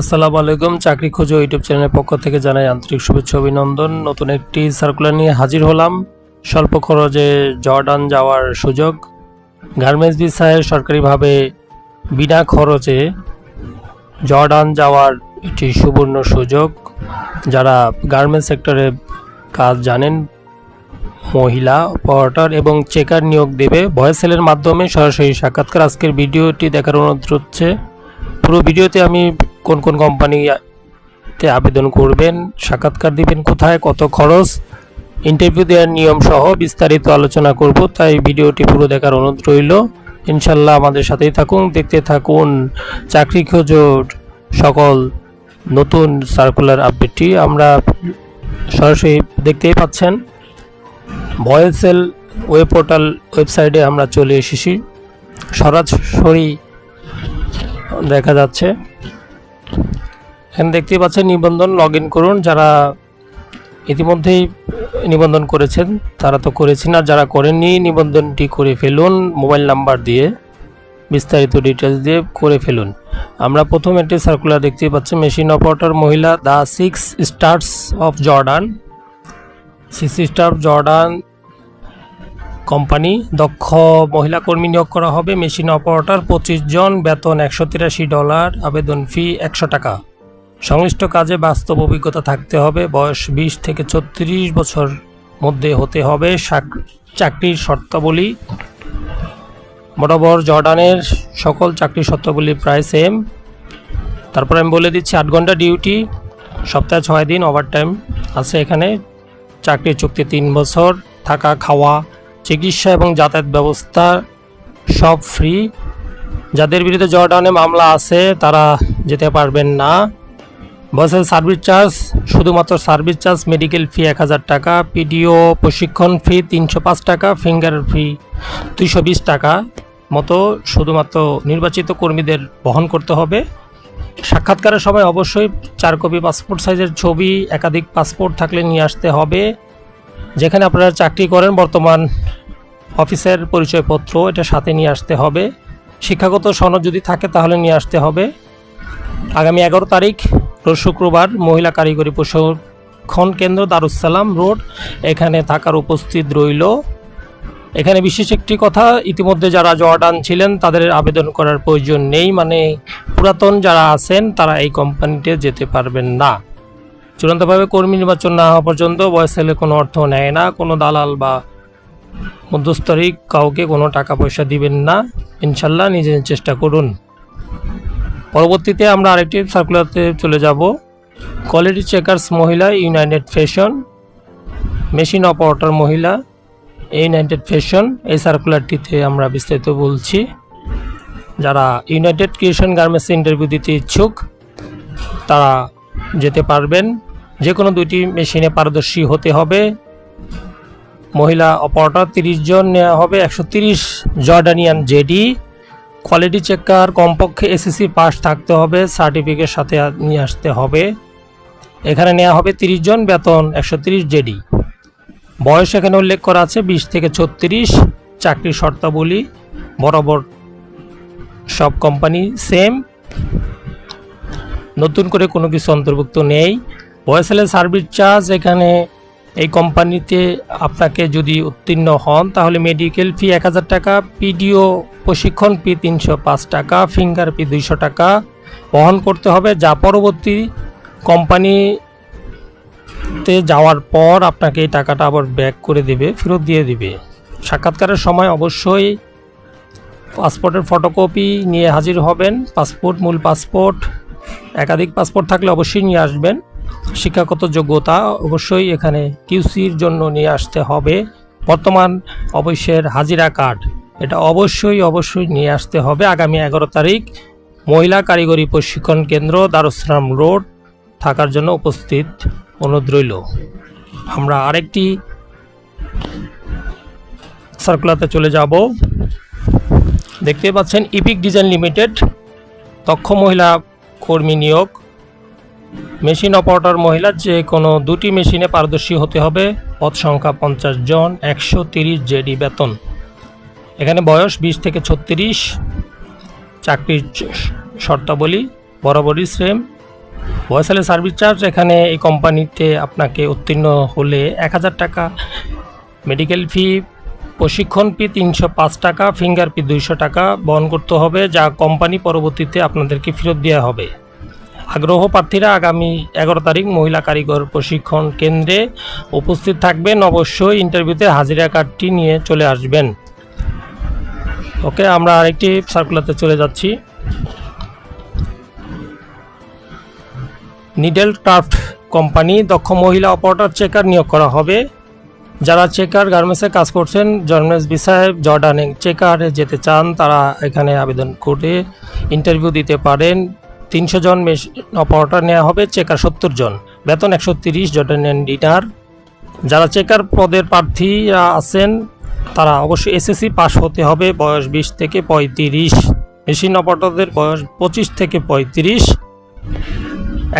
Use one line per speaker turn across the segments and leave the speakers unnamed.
আসসালামু আলাইকুম। চাকরি খোঁজো ইউটিউব চ্যানেলের পক্ষ থেকে জানাই আন্তরিক শুভেচ্ছা, অভিনন্দন। নতুন একটি সার্কুলার নিয়ে হাজির হলাম। স্বল্প খরচে জর্ডান যাওয়ার সুযোগ। গার্মেন্টস ভিসায় সরকারিভাবে বিনা খরচে জর্ডান যাওয়ার একটি সুবর্ণ সুযোগ। যারা গার্মেন্টস সেক্টরে কাজ জানেন, মহিলা অপারেটর এবং চেকার নিয়োগ দেবে। ভয়েস সেলের মাধ্যমে সরাসরি সাক্ষাৎকার। আজকের ভিডিওটি দেখার অনুরোধ হচ্ছে, পুরো ভিডিওতে আমি কোন কোন কোম্পানিতে আবেদন করবেন, সাক্ষাৎকার দিবেন, কোথায়, কত খরচ ইন্টারভিউ দেওয়ার নিয়ম সহ বিস্তারিত আলোচনা করব, তাই ভিডিওটি পুরো দেখার অনুরোধ রইল। ইনশাল্লাহ আমাদের সাথেই থাকুন, দেখতে থাকুন। চাকরি খোঁজোর সকল নতুন সার্কুলার আপডেটটি আমরা সরাসরি দেখতেই পাচ্ছেন। ভয়েসেল ওয়েব পোর্টাল ওয়েবসাইটে আমরা চলে এসেছি। সরাসরি দেখা যাচ্ছে। এখানে দেখতেই পাচ্ছেন নিবন্ধন লগ করুন। যারা ইতিমধ্যেই নিবন্ধন করেছেন, তারা তো করেছেন। আর যারা করেননি, নিবন্ধনটি করে ফেলুন মোবাইল নাম্বার দিয়ে, বিস্তারিত ডিটেলস দিয়ে করে ফেলুন। আমরা প্রথম একটি সার্কুলার দেখতে পাচ্ছি মেশিন অপারেটর মহিলা the six stars of Jordan six star Jordan company দক্ষ মহিলা কর্মী নিয়োগ করা হবে। মেশিন অপারেটর পঁচিশ জন, বেতন একশো তিরাশি ডলার আবেদন ফি একশো টাকা। সংশ্লিষ্ট কাজে বাস্তব অভিজ্ঞতা থাকতে হবে। বয়স বিশ থেকে ছত্রিশ বছর মধ্যে হতে হবে চাকরির শর্তাবলী। বরাবর জর্ডানের সকল চাকরির শর্তাবলী প্রায় সেম তারপর আমি বলে দিচ্ছি, আট ঘণ্টা ডিউটি সপ্তাহে ছয় দিন ওভারটাইম আছে এখানে। চাকরির চুক্তি তিন বছর, থাকা, খাওয়া, চিকিৎসা এবং যাতায়াত ব্যবস্থা সব ফ্রি যাদের বিরুদ্ধে জর্ডানে মামলা আছে, তারা যেতে পারবেন না। বসের সার্ভিস চার্জ, শুধুমাত্র সার্ভিস চার্জ, মেডিকেল ফি এক হাজার টাকা, পিডিও প্রশিক্ষণ ফি তিনশো পাঁচ টাকা, ফিঙ্গার ফি দুইশো বিশ টাকা মতো শুধুমাত্র নির্বাচিত কর্মীদের বহন করতে হবে। সাক্ষাৎকারের সময় অবশ্যই চার কপি পাসপোর্ট সাইজের ছবি, একাধিক পাসপোর্ট থাকলে নিয়ে আসতে হবে। যেখানে আপনারা চাকরি করেন, বর্তমান অফিসের পরিচয়পত্র এটা সাথে নিয়ে আসতে হবে। শিক্ষাগত সনদ যদি থাকে তাহলে নিয়ে আসতে হবে। আগামী এগারো তারিখ শুক্রবার মহিলা কারিগরি প্রশিক্ষণ কেন্দ্র দারুসালাম রোড। এখানে থাকার উপস্থিত রইল। এখানে বিশেষ একটি কথা, ইতিমধ্যে যারা জর্ডান ছিলেন, তাদের আবেদন করার প্রয়োজন নেই। মানে পুরাতন যারা আছেন, তারা এই কোম্পানিতে যেতে পারবেন না। চূড়ান্তভাবে কর্মী নির্বাচন না হওয়া পর্যন্ত বয়স বয়সেলে কোনো অর্থ নেয় না। কোনো দালাল বা মধ্যস্থরিক কাউকে কোনো টাকা পয়সা দিবেন না। ইনশাল্লাহ নিজের চেষ্টা করুন। পরবর্তীতে আমরা আরেকটি সার্কুলারতে চলে যাব। কোয়ালিটি চেকার্স মহিলা ইউনাইটেড ফ্যাশন মেশিন অপারেটর মহিলা ইউনাইটেড ফ্যাশন এই সার্কুলারটিতে আমরা বিস্তারিত বলছি। যারা ইউনাইটেড ক্রিয়েশন গার্মেন্টস ইন্টারভিউ দিতে ইচ্ছুক, তারা যেতে পারবেন। যে কোনো দুইটি মেশিনে পারদর্শী হতে হবে। মহিলা অপারেটর তিরিশ জন নেওয়া হবে, একশো তিরিশ জর্ডানিয়ান জেডি কোয়ালিটি চেকার কমপক্ষে এসএসসি পাস থাকতে হবে সার্টিফিকেট সাথে নিয়ে আসতে হবে। এখানে নেওয়া হবে তিরিশ জন, বেতন একশো তিরিশ জেডি বয়স এখানে উল্লেখ করা আছে বিশ থেকে ছত্রিশ চাকরির শর্তাবলী, বরাবর সব কোম্পানি সেম নতুন করে কোনো কিছু অন্তর্ভুক্ত নেই। ভয়েসেলের সার্ভিস চার্জ এখানে এই কোম্পানিতে আপনাকে যদি উত্তীর্ণ হন, তাহলে মেডিকেল ফি এক হাজার টাকা পিডিও প্রশিক্ষণ ফি তিনশো পাঁচ টাকা ফিঙ্গার ফি দুইশো টাকা বহন করতে হবে। যা পরবর্তী কোম্পানিতে যাওয়ার পর আপনাকে এই টাকাটা আবার ব্যাক করে দেবে, ফেরত দিয়ে দিবে। সাক্ষাৎকারের সময় অবশ্যই পাসপোর্টের ফটোকপি নিয়ে হাজির হবেন। পাসপোর্ট মূল পাসপোর্ট একাধিক পাসপোর্ট থাকলে অবশ্যই নিয়ে আসবেন। শিক্ষাগত যোগ্যতা অবশ্যই এখানে কিউসির জন্য নিয়ে আসতে হবে। বর্তমান অবশ্যের হাজিরা কার্ড, এটা অবশ্যই অবশ্যই নিয়ে আসতে হবে। আগামী এগারো তারিখ মহিলা কারিগরি প্রশিক্ষণ কেন্দ্র দারুসালাম রোড থাকার জন্য উপস্থিত অনুরোধ রইল। আমরা আরেকটি সার্কুলাতে চলে যাব। দেখতে পাচ্ছেন ইপিক ডিজাইন লিমিটেড, দক্ষ মহিলা কর্মী নিয়োগ। মেশিন অপারেটর মহিলা যে কোনো দুটি মেশিনে পারদর্শী হতে হবে। পদ সংখ্যা পঞ্চাশ জন, একশো তিরিশ জেডি বেতন। এখানে বয়স বিশ থেকে ছত্রিশ। চাকরির শর্তাবলী, বরাবরই সেম ভয়েসেলের সার্ভিস চার্জ এখানে এই কোম্পানিতে আপনাকে উত্তীর্ণ হলে এক হাজার টাকা। মেডিকেল ফি প্রশিক্ষণ ফি তিনশো পাঁচ টাকা ফিঙ্গার ফি দুইশো টাকা বহন করতে হবে, যা কোম্পানি পরবর্তীতে আপনাদেরকে ফেরত দেওয়া হবে। আগ্রহ প্রার্থীরা আগামী এগারো তারিখ মহিলা কারিগর প্রশিক্ষণ কেন্দ্রে উপস্থিত থাকবেন। অবশ্যই ইন্টারভিউতে হাজিরা কার্ডটি নিয়ে চলে আসবেন। ওকে, আমরা আরেকটি সার্কুলারতে চলে যাচ্ছি। নিডেল ক্রাফট কোম্পানি দক্ষ মহিলা অপারেটর চেকার নিয়োগ করা হবে। যারা চেকার গার্মেন্টসে কাজ করছেন গার্মেন্টস বিষয়ে জর্ডানে চেকারে যেতে চান, তারা এখানে আবেদন করে ইন্টারভিউ দিতে পারেন। তিনশো জন মেশিন অপারেটর নেওয়া হবে, চেকার সত্তর জন। বেতন একশো তিরিশ জর্ডানিয়ান ডিনার যারা চেকার পদের প্রার্থীরা আছেন, তারা অবশ্যই এসএসসি পাস হতে হবে, বয়স বিশ থেকে পঁয়ত্রিশ। মেশিন অপারেটরদের বয়স পঁচিশ থেকে পঁয়ত্রিশ।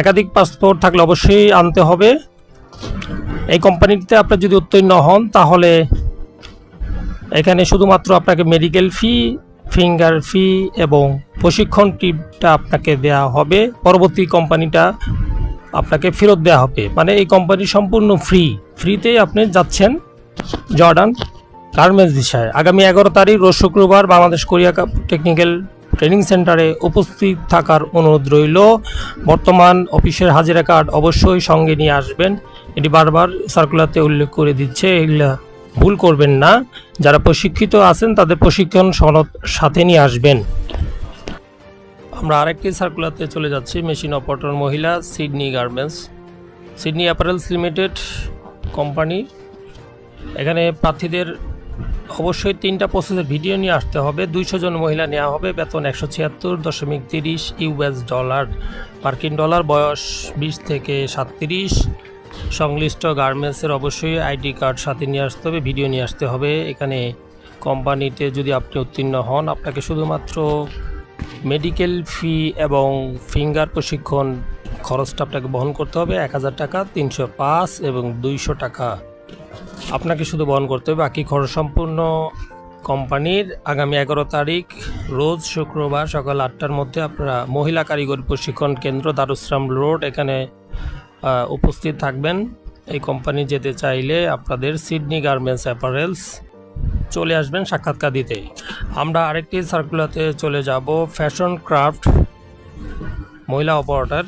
একাধিক পাসপোর্ট থাকলে অবশ্যই আনতে হবে। এই কোম্পানিতে আপনি যদি উত্তীর্ণ হন, তাহলে এখানে শুধুমাত্র আপনাকে মেডিকেল ফি ফিঙ্গার ফি এবং প্রশিক্ষণ টিপটা আপনাকে দেওয়া হবে। পরবর্তী কোম্পানিটা আপনাকে ফেরত দেওয়া হবে। মানে এই কোম্পানি সম্পূর্ণ ফ্রি ফ্রিতেই আপনি যাচ্ছেন জর্ডান গার্মেন্টস বিষয়ে আগামী এগারো তারিখ, রোজ শুক্রবার বাংলাদেশ কোরিয়া টেকনিক্যাল ট্রেনিং সেন্টারে উপস্থিত থাকার অনুরোধ রইল। বর্তমান অফিসের হাজিরা কার্ড অবশ্যই সঙ্গে নিয়ে আসবেন। এটি বারবার সার্কুলারতে উল্লেখ করে দিচ্ছে। এগুলা ভুল করবেন না। যারা প্রশিক্ষিত আছেন, তাদের প্রশিক্ষণ সনদ সাথে নিয়ে আসবেন। আমরা আরেকটি সার্কুলারতে চলে যাচ্ছি। মেশিন অপারেটর মহিলা Sydney garments Sydney apparels limited company এখানে প্রার্থীদের অবশ্যই তিনটা প্রসেসের ভিডিও নিয়ে আসতে হবে। দুইশো জন মহিলা নেওয়া হবে। বেতন একশো ছিয়াত্তর দশমিক তিরিশ ইউএস ডলার। মার্কিন ডলার বয়স বিশ থেকে সাতত্রিশ সংশ্লিষ্ট গার্মেন্টসের অবশ্যই আইডি কার্ড সাথে নিয়ে আসতে হবে, ভিডিও নিয়ে আসতে হবে। এখানে কোম্পানিতে যদি আপনি উত্তীর্ণ হন, আপনাকে শুধুমাত্র মেডিকেল ফি এবং ফিঙ্গার প্রশিক্ষণ খরচটা আপনাকে বহন করতে হবে, এক হাজার টাকা, তিনশো পাঁচ এবং দুইশো টাকা। আপনাকে শুধু বহন করতে হবে, বাকি খরচ সম্পূর্ণ কোম্পানির। আগামী এগারো তারিখ, রোজ শুক্রবার সকাল আটটার মধ্যে আপনারা মহিলা কারিগরি প্রশিক্ষণ কেন্দ্র, দারুসরাম রোড, এখানে উপস্থিত থাকবেন। এই কোম্পানি যেতে চাইলে আপনাদের সিডনি গার্মেন্টস অ্যাপারেলস চলে আসবেন সাক্ষাৎকার দিতে আমরা আরেকটি সার্কুলাতে চলে যাব ফ্যাশন ক্রাফট মহিলা অপারেটার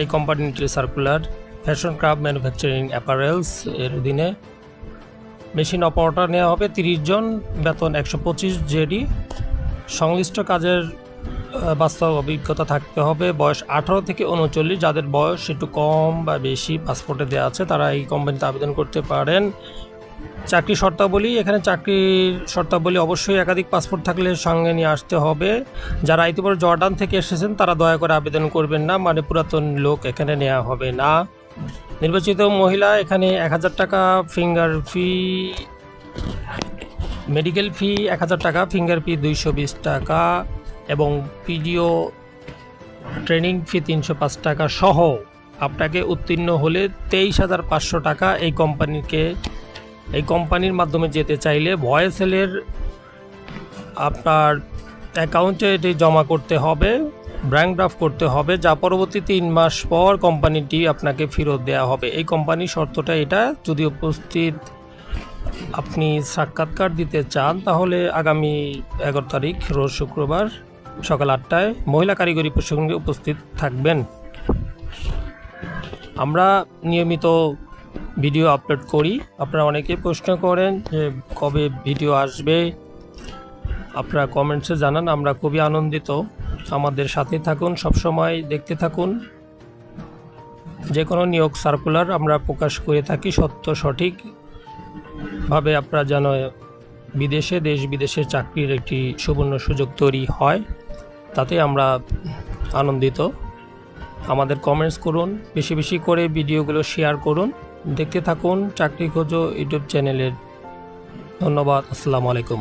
এই কোম্পানিটির circular fashion craft manufacturing apparels এর অধীনে। মেশিন অপারেটর নেওয়া হবে তিরিশ জন, বেতন একশো পঁচিশ জেডি। সংশ্লিষ্ট কাজের বাস্তব অভিজ্ঞতা থাকতে হবে। বয়স আঠারো থেকে উনচল্লিশ, যাদের বয়স একটু কম বা বেশি পাসপোর্টে দেওয়া আছে, তারা এই কোম্পানিতে আবেদন করতে পারেন। চাকরি শর্তাবলী, এখানে চাকরির শর্তাবলী অবশ্যই একাধিক পাসপোর্ট থাকলে সঙ্গে নিয়ে আসতে হবে। যারা ইতিপূর্বে জর্ডান থেকে এসেছেন, তারা দয়া করে আবেদন করবেন না মানে পুরাতন লোক এখানে নেওয়া হবে না। নির্বাচিত মহিলা, এখানে এক হাজার টাকা ফিঙ্গার ফি মেডিকেল ফি এক হাজার টাকা ফিঙ্গার ফি দুইশো বিশ টাকা। এবং পিডিও ট্রেনিং ফি তিনশো পাঁচ টাকা সহ আপনাকে উত্তীর্ণ হলে তেইশ হাজার পাঁচশো টাকা এই কোম্পানিকে, এই কোম্পানির মাধ্যমে যেতে চাইলে ভয়েসেলের আপনার অ্যাকাউন্টে এটি জমা করতে হবে ব্যাঙ্ক ড্রাফট করতে হবে, যা পরবর্তী তিন মাস পর কোম্পানিটি আপনাকে ফেরত দেওয়া হবে। এই কোম্পানির শর্তটা এটা, যদি উপস্থিত আপনি সাক্ষাৎকার দিতে চান, তাহলে আগামী এগারো তারিখ, রোজ শুক্রবার সকাল আটটায় মহিলা কারিগরি প্রসঙ্গে উপস্থিত থাকবেন। আমরা নিয়মিত ভিডিও আপলোড করি। আপনারা অনেকে প্রশ্ন করেন যে কবে ভিডিও আসবে। আপনারা কমেন্টসে জানান, আমরা খুবই আনন্দিত। আমাদের সাথে থাকুন, সবসময় দেখতে থাকুন। যে কোনো নিয়োগ সার্কুলার আমরা প্রকাশ করে থাকি, সত্য, সঠিক ভাবে আপনারা যেন বিদেশে দেশ বিদেশে চাকরির একটি সুবর্ণ সুযোগ তৈরি হয়। তাতে আমরা আনন্দিত। আমাদের কমেন্টস করুন, বেশি বেশি করে ভিডিওগুলো শেয়ার করুন। দেখতে থাকুন চাকরি খোঁজো ইউটিউব চ্যানেলের ধন্যবাদ, আসসালামু আলাইকুম।